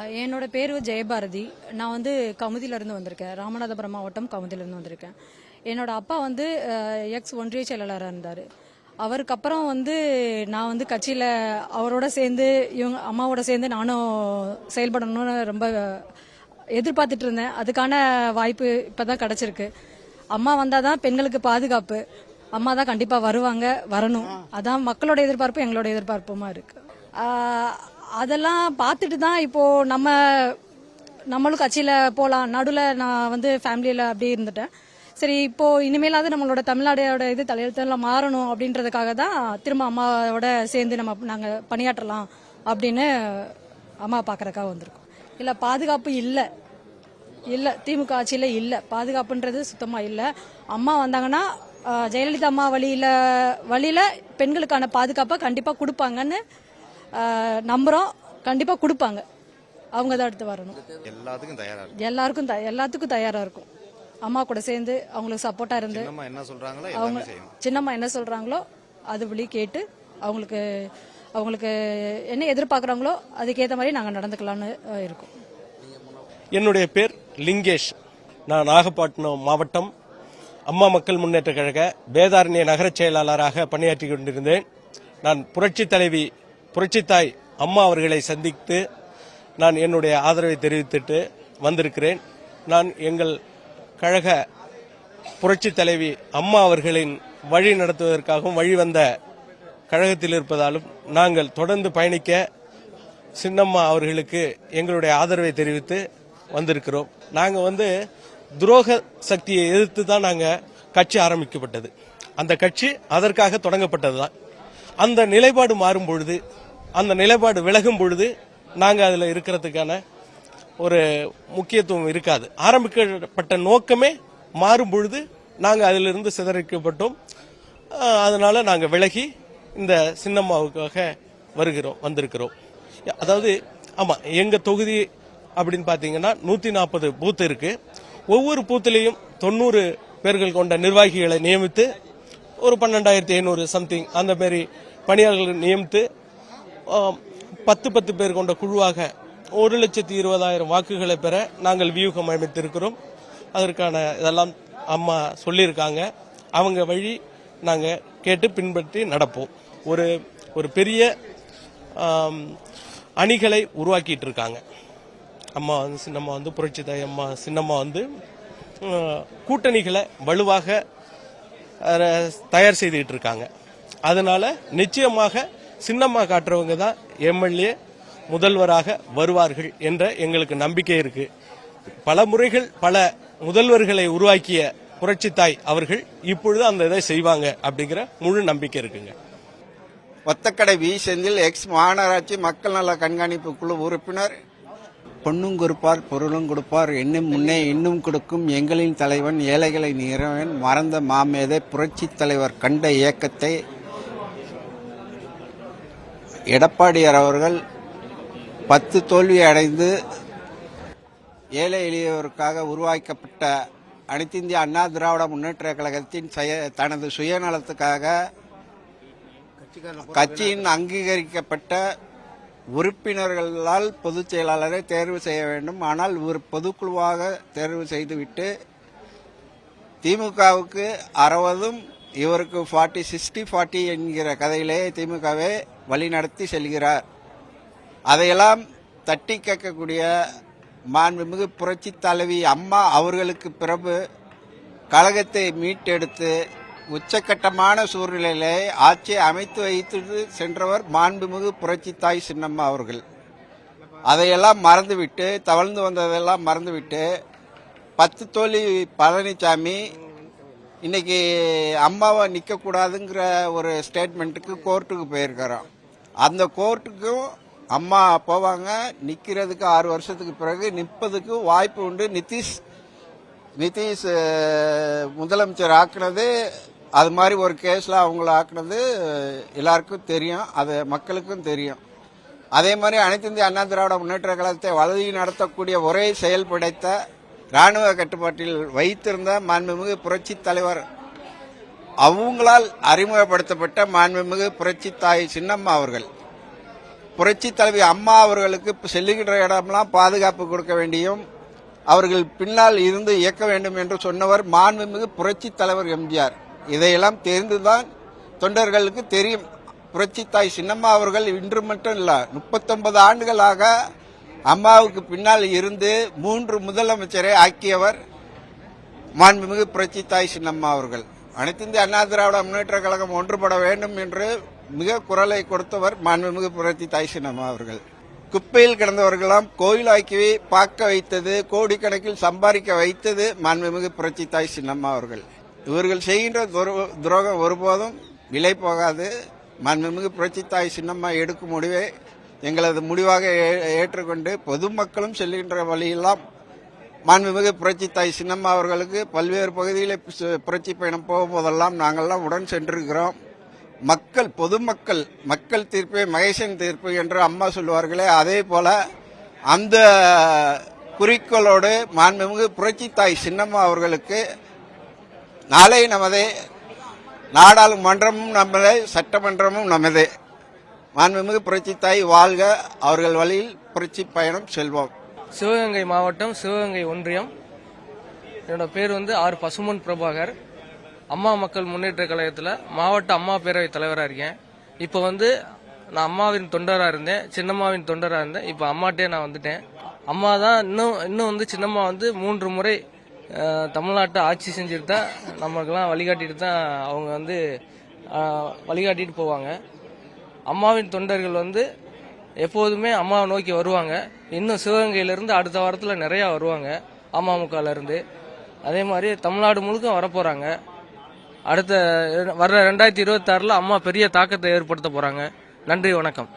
என்னோட பேர் ஜெயபாரதி. நான் வந்து கமுதியிலேருந்து வந்திருக்கேன். ராமநாதபுரம் மாவட்டம் கமுதியிலேருந்து வந்திருக்கேன். என்னோட அப்பா வந்து எக்ஸ் ஒன்றிய செயலாளராக இருந்தார். அவருக்கு அப்புறம் வந்து நான் வந்து கட்சியில் அவரோட சேர்ந்து இவங்க அம்மாவோட சேர்ந்து நானும் செயல்படணும்னு ரொம்ப எதிர்பார்த்துட்டு இருந்தேன். அதுக்கான வாய்ப்பு இப்போ தான் கிடச்சிருக்கு. அம்மா வந்தால் தான் பெண்களுக்கு பாதுகாப்பு. அம்மா தான் கண்டிப்பாக வருவாங்க வரணும். அதான் மக்களோட எதிர்பார்ப்பு எங்களோட எதிர்பார்ப்புமா இருக்கு. ஆஹ் அதெல்லாம் பார்த்துட்டு தான் இப்போ நம்ம நம்மளும் கட்சியில் போகலாம் நடுவில் நான் வந்து ஃபேமிலியில் அப்படியே இருந்துட்டேன். சரி இப்போ இனிமேலாவது நம்மளோட தமிழ்நாடோட இது தலையெழுத்தெல்லாம் மாறணும் அப்படின்றதுக்காக தான் திரும்ப அம்மாவோட சேர்ந்து நம்ம நாங்கள் பணியாற்றலாம் அப்படின்னு அம்மா பார்க்குறக்காக வந்திருக்கோம். இல்லை பாதுகாப்பு இல்லை. இல்லை திமுக ஆட்சியில் இல்லை. பாதுகாப்புன்றது சுத்தமாக இல்லை. அம்மா வந்தாங்கன்னா ஜெயலலிதா அம்மா வழியில் வழியில் பெண்களுக்கான பாதுகாப்பை கண்டிப்பாக கொடுப்பாங்கன்னு நம்புகிறோம் கண்டிப்பாக கொடுப்பாங்க. அவங்க தான் அடுத்து வரணும். எல்லாத்துக்கும் தயாரா இருக்கு எல்லாருக்கும் த எல்லாத்துக்கும் தயாராக இருக்கும். அம்மா கூட சேர்ந்து அவங்களுக்கு சப்போர்ட்டாக இருந்து சின்னம்மா என்ன சொல்றாங்களோ அவங்க எல்லாமே சின்னம்மா என்ன சொல்கிறாங்களோ அது வழி கேட்டு அவங்களுக்கு அவங்களுக்கு என்ன எதிர்பார்க்குறாங்களோ அதுக்கேற்ற மாதிரி நாங்கள் நடந்துக்கலாம்னு இருக்கோம். என்னுடைய பேர் லிங்கேஷ். நான் நாகப்பட்டினம் மாவட்டம் அம்மா மக்கள் முன்னேற்ற கழக வேதாரண்ய நகரச் செயலாளராக பணியாற்றி கொண்டிருந்தேன். நான் புரட்சி தலைவி புரட்சித்தாய் அம்மா அவர்களை சந்தித்து நான் என்னுடைய ஆதரவை தெரிவித்துட்டு வந்திருக்கிறேன். நான் எங்கள் கழக புரட்சி தலைவி அம்மா அவர்களின் வழி நடத்துவதற்காகவும் வழி வந்த கழகத்தில் இருப்பதாலும் நாங்கள் தொடர்ந்து பயணிக்க சின்னம்மா அவர்களுக்கு எங்களுடைய ஆதரவை தெரிவித்து வந்திருக்கிறோம். நாங்கள் வந்து துரோக சக்தியை எதிர்த்து தான் நாங்கள் கட்சி ஆரம்பிக்கப்பட்டது. அந்த கட்சி அதற்காக தொடங்கப்பட்டது தான் அந்த நிலைப்பாடு மாறும் பொழுது அந்த நிலைப்பாடு விலகும் பொழுது நாங்கள் அதில் இருக்கிறதுக்கான ஒரு முக்கியத்துவம் இருக்காது. ஆரம்பிக்கப்பட்ட நோக்கமே மாறும் பொழுது நாங்கள் அதிலிருந்து சிதறிக்கப்பட்டோம் அதனால் நாங்கள் விலகி இந்த சின்னம்மாவுக்காக வருகிறோம் வந்திருக்கிறோம். அதாவது ஆமாம் எங்கள் தொகுதி அப்படின்னு பார்த்தீங்கன்னா நூற்றி நாற்பது பூத் இருக்குது ஒவ்வொரு பூத்திலையும் தொண்ணூறு பேர்கள் கொண்ட நிர்வாகிகளை நியமித்து ஒரு பன்னெண்டாயிரத்தி ஐநூறு சம்திங் அந்த மாதிரி பணியாளர்களை நியமித்து பத்து பத்து பேர் கொண்ட குழுவாக ஒரு லட்சத்தி இருபதாயிரம் வாக்குகளை பெற நாங்கள் வியூகம் அமைத்திருக்கிறோம். அதற்கான இதெல்லாம் அம்மா சொல்லியிருக்காங்க. அவங்க வழி நாங்கள் கேட்டு பின்பற்றி நடப்போம். ஒரு ஒரு பெரிய அணிகளை உருவாக்கிட்டு இருக்காங்க. அம்மா வந்து சின்னம்மா வந்து புரட்சி தாய் அம்மா சின்னம்மா வந்து கூட்டணிகளை வலுவாக தயார் செய்துட்டு இருக்காங்க அதனால நிச்சயமாக சின்னம்மா காட்டுறவங்க தான் எம்எல்ஏ முதல்வராக வருவார்கள் என்ற எங்களுக்கு நம்பிக்கை இருக்கு. பல முறைகள் பல முதல்வர்களை உருவாக்கிய புரட்சித்தாய் அவர்கள் இப்பொழுது அந்த இதை செய்வாங்க அப்படிங்கிற முழு நம்பிக்கை இருக்குங்க. வத்தக்கடை வி செந்தில் எக்ஸ் மாநகராட்சி மக்கள் நல கண்காணிப்பு குழு உறுப்பினர் பொண்ணும் கொடுப்பார் பொருளும் கொடுப்பார் என்னும் முன்னே இன்னும் கொடுக்கும் எங்களின் தலைவன் ஏழைகளை நிறவன். மறந்த மாமேதை புரட்சி தலைவர் கண்ட இயக்கத்தை எடப்பாடியார் அவர்கள் பத்து தோல்வி அடைந்து ஏழை எளியவருக்காக உருவாக்கப்பட்ட அனைத்திந்திய அண்ணா திராவிட முன்னேற்ற கழகத்தின் செய- தனது சுயநலத்துக்காக கட்சியின் அங்கீகரிக்கப்பட்ட உறுப்பினர்களால் பொதுச் செயலாளரை தேர்வு செய்ய வேண்டும். ஆனால் ஒரு பொதுக்குழுவாக தேர்வு செய்துவிட்டு திமுகவுக்கு அறுபதும் இவருக்கு ஃபார்ட்டி சிக்ஸ்டி ஃபார்ட்டி என்கிற கதையிலே திமுகவை வழிநடத்தி செல்கிறார். அதையெல்லாம் தட்டி கேட்கக்கூடிய மாண்புமிகு புரட்சி தலைவி அம்மா அவர்களுக்கு பிறகு கழகத்தை மீட்டெடுத்து உச்சக்கட்டமான சூழ்நிலையிலே ஆட்சியை அமைத்து வைத்து சென்றவர் மாண்புமிகு புரட்சி தாய் சின்னம்மா அவர்கள். அதையெல்லாம் மறந்துவிட்டு தவழ்ந்து வந்ததெல்லாம் மறந்துவிட்டு பத்து தோழி பழனிசாமி இன்னைக்கு அம்மாவை நிற்கக்கூடாதுங்கிற ஒரு ஸ்டேட்மெண்ட்டுக்கு கோர்ட்டுக்கு போயிருக்கிறோம் அந்த கோர்ட்டுக்கும் அம்மா போவாங்க நிற்கிறதுக்கு ஆறு வருஷத்துக்கு பிறகு நிற்பதுக்கு வாய்ப்பு உண்டு. நிதிஷ் நிதிஷ் முதலமைச்சர் ஆக்குனது அது மாதிரி ஒரு கேஸில் அவங்கள ஆக்குனது எல்லாருக்கும் தெரியும். அது மக்களுக்கும் தெரியும். அதே மாதிரி அனைத்து இந்திய அண்ணா திராவிட முன்னேற்ற கழகத்தை வளர்ச்சி நடத்தக்கூடிய ஒரே செயல் படைத்த ராணுவ கட்டுப்பாட்டில் வைத்திருந்த மாண்புமிகு புரட்சி தலைவர் அவங்களால் அறிமுகப்படுத்தப்பட்ட மாண்புமிகு புரட்சி தாய் சின்னம்மா அவர்கள். புரட்சி தலைவி அம்மா அவர்களுக்கு செல்லுகின்ற இடமெல்லாம் பாதுகாப்பு கொடுக்க வேண்டியும் அவர்கள் பின்னால் இருந்து இயக்க வேண்டும் என்று சொன்னவர் மாண்புமிகு புரட்சி தலைவர் எம்ஜிஆர். இதையெல்லாம் தெரிந்துதான் தொண்டர்களுக்கு தெரியும். புரட்சி தாய் சின்னம்மா அவர்கள் இன்று மட்டும் இல்ல முப்பத்தொன்பது ஆண்டுகளாக அம்மாவுக்கு பின்னால் இருந்து மூன்று முதலமைச்சரை ஆக்கியவர் மாண்புமிகு புரட்சி தாய் சின்னம்மா அவர்கள். அனைத்து இந்திய அண்ணா திராவிட முன்னேற்ற கழகம் ஒன்றுபட வேண்டும் என்று மிக குரலை கொடுத்தவர் மாண்புமிகு புரட்சி தாய் சின்னம்மா அவர்கள். குப்பையில் கிடந்தவர்களாம் கோயிலாக்கி பார்க்க வைத்தது கோடிக்கணக்கில் சம்பாதிக்க வைத்தது மாண்புமிகு புரட்சி தாய் சின்னம்மா அவர்கள். இவர்கள் செய்கின்ற துரோ- துரோகம் ஒருபோதும் விலை போகாது. மாண்புமிகு புரட்சி தாய் சின்னம்மா எடுக்கும் முடிவை எங்களது முடிவாக ஏ- ஏற்றுக்கொண்டு பொதுமக்களும் செல்கின்ற வழியெல்லாம் மாண்புமிகு புரட்சி தாய் சின்னம்மா அவர்களுக்கு பல்வேறு பகுதிகளில் புரட்சி பயணம் போகும்போதெல்லாம் நாங்கள்லாம் உடன் சென்றிருக்கிறோம். மக்கள் பொதுமக்கள் மக்கள் தீர்ப்பே மகேசன் தீர்ப்பு என்று அம்மா சொல்லுவார்களே அதே போல அந்த குறிக்கோளோடு மாண்புமிகு புரட்சி தாய் சின்னம்மா அவர்களுக்கு நாளை நமதே நாடாளுமன்றமும் நமதே சட்டமன்றமும் நமதே. மாண்புமிகு புரட்சி தாய் வாழ்க அவர்கள் வழியில் புரட்சி பயணம் செல்வோம். சிவகங்கை மாவட்டம் சிவகங்கை ஒன்றியம். என்னோட பேர் வந்து ஆர் பசுமன் பிரபாகர். அம்மா மக்கள் முன்னேற்ற கழகத்தில் மாவட்ட அம்மா பேரவை தலைவராக இருக்கேன். இப்போ வந்து நான் அம்மாவின் தொண்டராக இருந்தேன். சின்னம்மாவின் தொண்டராக இருந்தேன். இப்போ அம்மாட்டே நான் வந்துட்டேன். அம்மா தான் இன்னும் இன்னும் வந்து சின்னம்மா வந்து மூன்று முறை தமிழ்நாட்டை ஆட்சி செஞ்சுட்டு தான் நமக்கெல்லாம் வழிகாட்டிட்டு தான் அவங்க வந்து வழிகாட்டிட்டு போவாங்க. அம்மாவின் தொண்டர்கள் வந்து எப்போதுமே அம்மாவை நோக்கி வருவாங்க. இன்னும் சிவகங்கையிலேருந்து அடுத்த வாரத்தில் நிறையா வருவாங்க. அமமுகலேருந்து. அதே மாதிரி தமிழ்நாடு முழுக்க வரப்போகிறாங்க அடுத்த வர்ற ரெண்டாயிரத்தி இருபத்தாறில் அம்மா பெரிய தாக்கத்தை ஏற்படுத்த போகிறாங்க நன்றி வணக்கம்.